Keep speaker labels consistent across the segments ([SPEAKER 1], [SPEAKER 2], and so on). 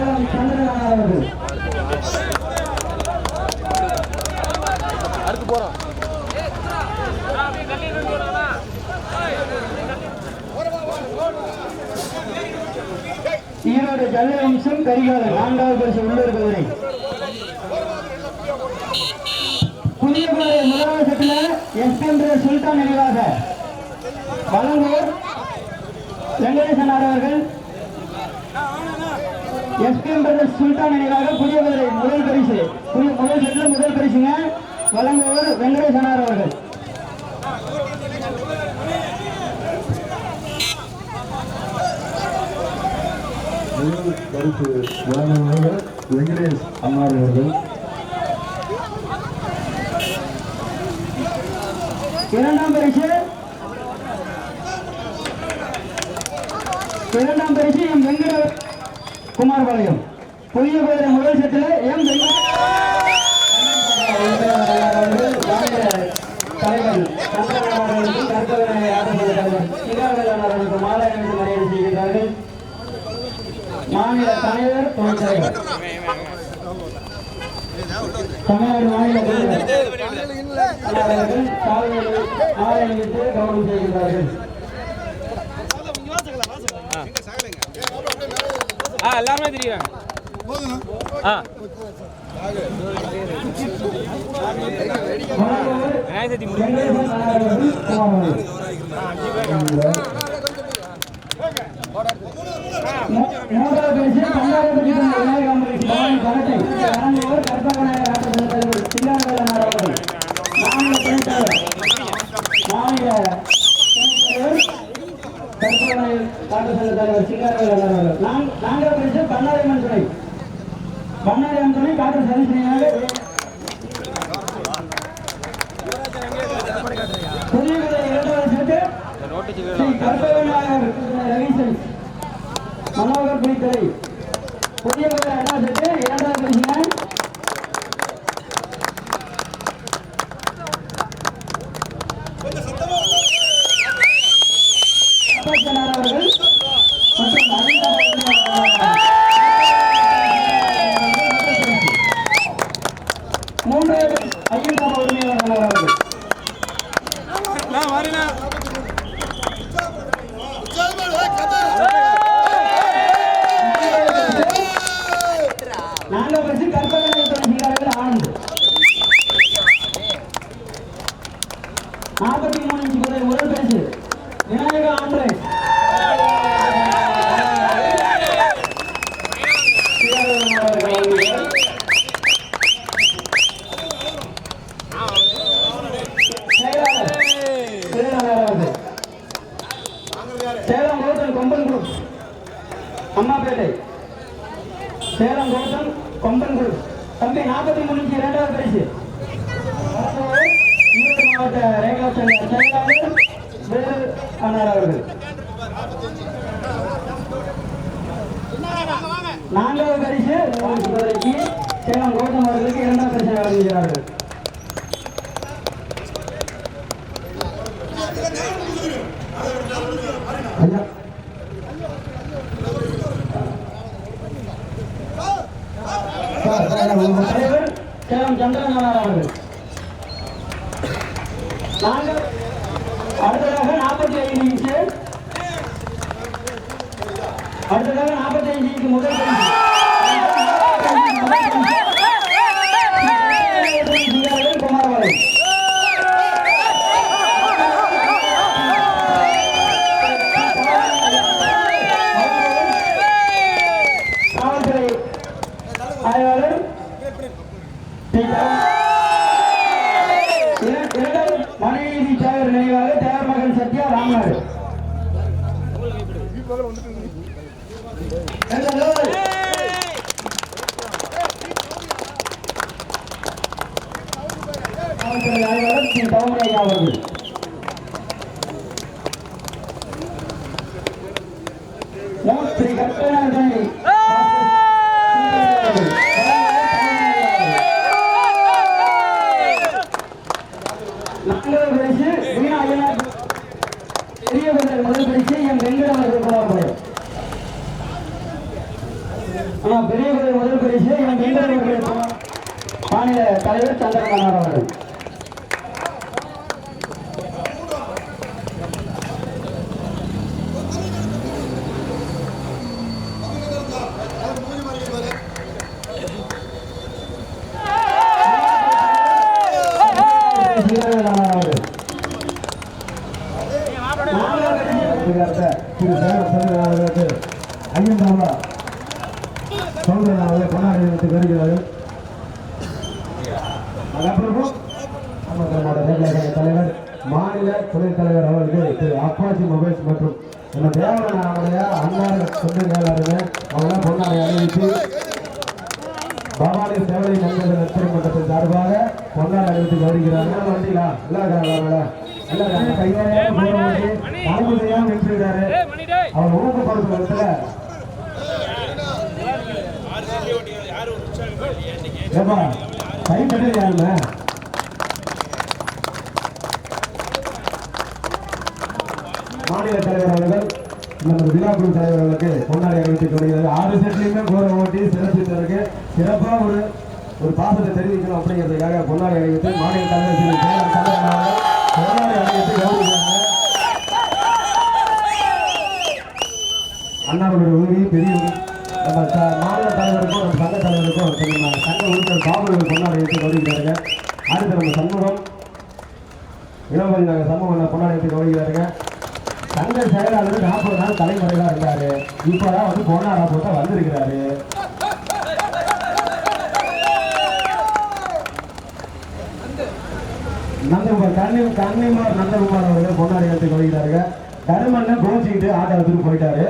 [SPEAKER 1] சேலம் சந்திரநாதன் அவர்கள்
[SPEAKER 2] அடுத்து போறோம்
[SPEAKER 1] ஈரோடு கரிகாலன் நான்காவது பரிசு உள்ளூர் குதிரை புதிய முதலாவது செட்டில் சுல்தான் நினைவாக வழங்குவோர் வெங்கடேசன் அவர்கள் எஸ்கேந்திர சுல்தான் நினைவாக புதிய குதிரை முதல் பரிசு. புதிய முதல் செட்டில் முதல் பரிசுங்க. வழங்குவோர் அவர்கள்.
[SPEAKER 3] முதல் பரிசு வழங்குபவர் வெங்கடேஷ் அம்மாள் அவர்கள்.
[SPEAKER 1] இரண்டாம் பரிசு. இரண்டாம் பரிசு எம் வெங்கட குமாரபாளையம். புதிய குதிரை முதல் செட்டில் எம் வெங்கட தலைவர் சந்திரபாபு அவர்களுக்கு தலைவர் மாலை மரியாதை மாநில தலைவர் துணைத் தலைவர். தமிழ்நாடு மாநில தலைவர். மாலை கௌரவம் செய்கிறார்கள்
[SPEAKER 2] ஆ எல்லாருமே தெரியும் ஆ.
[SPEAKER 1] வழங்குவோர் மூன்றாவது மாநில துணைத் தலைவர் மாநில துணைத் தலைவர் கற்பகநாயகர் ஆட்டத்தின் தலைவர் சிங்காரவேலன் அவர்கள் நான்கு- பரிசு துணை துணை புதிய ஸ்ரீ மனோகர் புதிய செட்டு இரண்டாவது பரிசுங்க அப்பச்சனார் அவர்கள் மற்றும் அனந்தா மூன்றாவது உரிமையாளர் அவர்கள்
[SPEAKER 2] நான்
[SPEAKER 1] நாற்பத்தி மூணு இன்ச்சு குதிரை முதல் பரிசு விநாயக ஆம்புலன்ஸ் செயலாளர் செயலாளர் அவர்கள் சேலம் கௌதம் கொம்பன் குரூப் அம்மாப்பேட்டை சேலம் கோட்டம் கொம்பன் தம்பி நாற்பத்தி மூணுக்கு இரண்டாவது பரிசு. ஈரோடு மாவட்ட ரேகா செயலாளர் வேலு அண்ணார் அவர்கள். நான்காவது பரிசு சேலம் கோட்டம் அவர்களுக்கு இரண்டாவது பரிசு வழங்குகிறார்கள். தலைவர் சேலம் சந்திரநாதன் அவர்கள். நாங்கள் அடுத்ததாக நாற்பத்தி ஐந்து இன்ச்சு அடுத்ததாக நாற்பத்தி ஐந்து இன்ச்சு முதல் இரண்டாவது வந்துட்டு ஆய்வாளர் அவர்கள் மூர்த்தி கட்டணை நான்காவது பரிசு வீணா ஐயனார் பெரியவர்கள் முதல் பரிசு என் வெங்கட அவர்கள் கொண்டாடுவார் ஆனா பெரியவர்கள் முதல் பரிசு என் வெங்கட அவர்கள் கொண்டாடுவார். மாநில தலைவர் சந்திரகானார் அவர்கள். சீரகநாதர்
[SPEAKER 3] ஐயன் அவர்கள் கொண்டாடி வருகிறார்கள். அதுக்கப்புறம் நம்மளோட நேர்களை தலைவர் மாநில துணைத் தலைவர் அவர்களுக்கு திரு அப்பாச்சி மொபைல்ஸ் மற்றும் நம்ம தேவனாருடைய அன்னார சொந்த மேலாளருங்க அவங்க பொன்னாடை அறிவித்து பவானி சேவை நண்பர்கள் நட்புற மன்றத்தின் சார்பாக பொன்னாடை அறிவித்து வருகிறார்கள் வந்தீங்களா நல்லா இருக்காங்களா நல்லா இருக்காங்க
[SPEAKER 2] டேய்
[SPEAKER 3] அவர் ஊக்கப்படுத்தும் விதத்துல ஏப்பா கை கட்டி மாநில தலைவர் அவர்கள் நமது விழாக்குழு தலைவர் அவர்களுக்கு பொன்னாடி அறிவித்துக் கொள்கிறது ஆறு செட்லையுமே கோர ஓட்டி சிறப்பித்தவருக்கு சிறப்பாக ஒரு ஒரு பாசத்தை தெரிவிக்கணும் அப்படிங்கிறதுக்காக பொன்னாடி அறிவித்து மாநில தலைவர் திரு பொன்னாடி அறிவித்து கௌரவிக்கிறாங்க. அண்ணாவுடைய உதவி பெரிய நம்ம மாநில தலைவருக்கும் நம்ம சங்க தலைவருக்கும் திரு நம்ம சங்க உறுப்பினர் பாபுகள் கொண்டாடி வைத்து கௌரவிக்கிறாருங்க அடுத்து நம்ம சண்முகம் இளம்பதி நாங்கள் சண்முகம் கொண்டாடி வைத்து கௌரவிக்கிறாருங்க சங்க செயலாளர் நாற்பது நாள் தலைமுறையாக இருந்தார். இப்போ தான் வந்து பொன்னாடா போட்டா வந்திருக்கிறாரு. நந்தகுமார் கண்ணி கண்ணிமார் நந்தகுமார் அவர்கள் பொன்னாடி எடுத்து கொள்கிறாருங்க தருமண்ணன் கோச்சிக்கிட்டு ஆட்டோ எடுத்துட்டு போயிட்டாரு.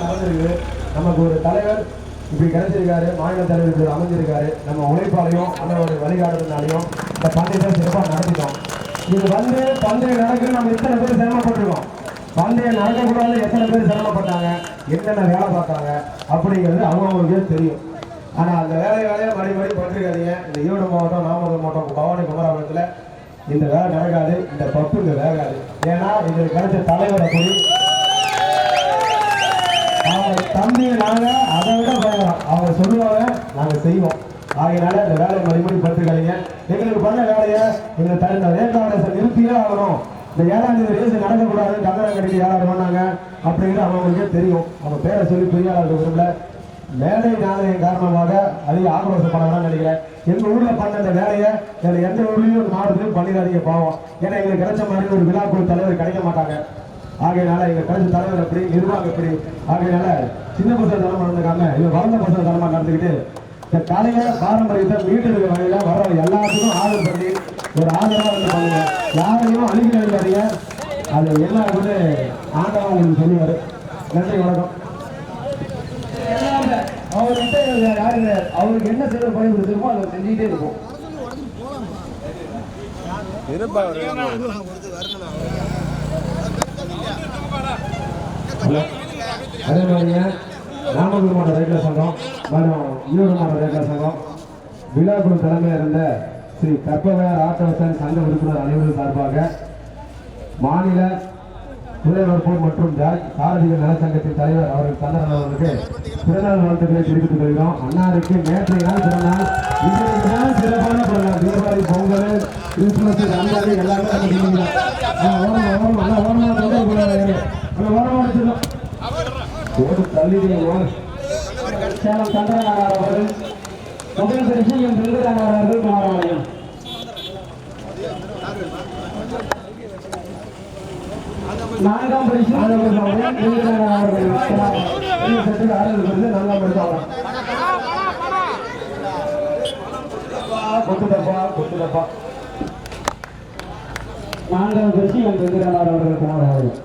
[SPEAKER 3] நடந்திருக்கு நமக்கு ஒரு தலைவர் இப்படி கிடைச்சிருக்காரு மாநில தலைவர் இப்படி அமைஞ்சிருக்காரு நம்ம உழைப்பாலையும் அண்ணனுடைய வழிகாட்டுனாலையும் இந்த பந்தயத்தை சிறப்பாக நடத்திட்டோம். இது வந்து பந்தயம் நடக்குன்னு நம்ம இத்தனை பேர் சிரமப்பட்டிருக்கோம்? பந்தயம் நடக்கக்கூடாது எத்தனை பேர் சிரமப்பட்டாங்க? என்னென்ன வேலை பார்த்தாங்க? அப்படிங்கிறது அவங்கவுங்களுக்கே தெரியும். ஆனால் அந்த வேலை வேலையை மறுபடி மறுபடி பண்ணிருக்காதீங்க இந்த ஈரோடு மாவட்டம் நாமக்கல் மாவட்டம் பவானி குமராபுரத்தில் இந்த வேலை நடக்காது இந்த பப்பு இங்க வேகாது. ஏன்னா எங்களுக்கு கிடைச்ச தலைவரை போய் நம்பி நாங்கள் நாங்க அதை விட பயங்கரம் அவங்க சொல்லுவாங்க நாங்க செய்வோம். ஆகையினால இந்த வேலையை மறுபடி படுத்துக்காதீங்க எங்களுக்கு பண்ண வேலையை எங்க தகுந்த வேட்பாளரை நிறுத்தியே ஆகணும். இந்த ஏழாம் தேதி ரேஸ் நடக்கக்கூடாது கங்கரம் கட்டிட்டு ஏழாயிரம் பண்ணாங்க. அப்படிங்கிறது அவங்களுக்கே தெரியும். அவங்க பேரை சொல்லி பெரியாளர் விரும்பல மேடை நாளையின் காரணமாக அதிக ஆக்ரோஷப்படலாம் நினைக்கிறேன். எங்க ஊர்ல பண்ண அந்த வேலையை வேற எந்த ஊர்லயும் ஒரு மாவட்டத்திலும் பண்ணிடாதீங்க பாவம். ஏன்னா எங்களுக்கு கிடைச்ச மாதிரி ஒரு விழாக்குழு தலைவர் கிடைக்க மாட்டாங்க. ஆகையினால எங்க கிடைச்ச தலைவர் எப்படி நிர்வாகம் எப்படி? ஆகையினால சின்ன பசங்க தரமா நடந்துக்காம இவங்க வளர்ந்த பசங்க தரமா நடந்துக்கிட்டு இந்த கலைய பாரம்பரியத்தை மீட்டெடுக்க வகையில வர எல்லாத்துக்கும் ஆதரவு பண்ணி ஒரு ஆதரவா வந்து பண்ணுங்க. யாரையும் அழிக்க நினைக்காதீங்க. அது என்ன வந்து ஆண்டவன் உங்களுக்கு சொல்லுவாரு. நன்றி வணக்கம்.
[SPEAKER 1] எல்லாமே அவர்கிட்ட யாரும் கிடையாது அவருக்கு என்ன செய்ய பணி கொடுத்துருமோ அதை செஞ்சுக்கிட்டே இருக்கும்
[SPEAKER 3] அதே மாதிரிங்க நாமக்கல் மாவட்ட ரேட்லர் சங்கம் மற்றும் ஈரோடு மாவட்ட ரேட்லர் சங்கம் விழாக்குழு தலைமையில் இருந்த ஸ்ரீ கற்பவர் ஆட்டவசன் சங்க உறுப்பினர் அனைவரும் சார்பாக மாநில துறை துறைவர்போர் மற்றும் ஜாய் சாரதிகள் நலச்சங்கத்தின் தலைவர் அவர்கள் சந்திரன் அவர்களுக்கு பிறநாள் வாழ்த்துக்களை தெரிவித்துக் கொள்கிறோம். அன்னாருக்கு நேற்றைய நாள் பிறநாள் இன்றைக்கு நாள் சிறப்பான பிறநாள் தீபாவளி பொங்கல் கிறிஸ்துமஸ் ரம்ஜான் எல்லாமே நம்ம செஞ்சுக்கலாம். ஆ, ஓரமா, ஓரமா, ஓரமா தொண்டை போடாதீங்க. நல்லா ஓரமா வச்சிடலாம். ஓடு தள்ளி ஓடு.
[SPEAKER 1] சேலம் சந்திரநாராயண அவர்கள் முதல் பரிசு என் அவர்கள் குமாரபாளையம் நான்காம் பரிசு வெங்கடானார் அவர்கள்
[SPEAKER 3] பெரிய ஆறுதல் பரிசு நல்லா படிச்சாங்க கொத்து டப்பா கொத்து
[SPEAKER 1] நான்காம் பரிசு என் வெங்கடானார் அவர்கள் குமாரபாளையம்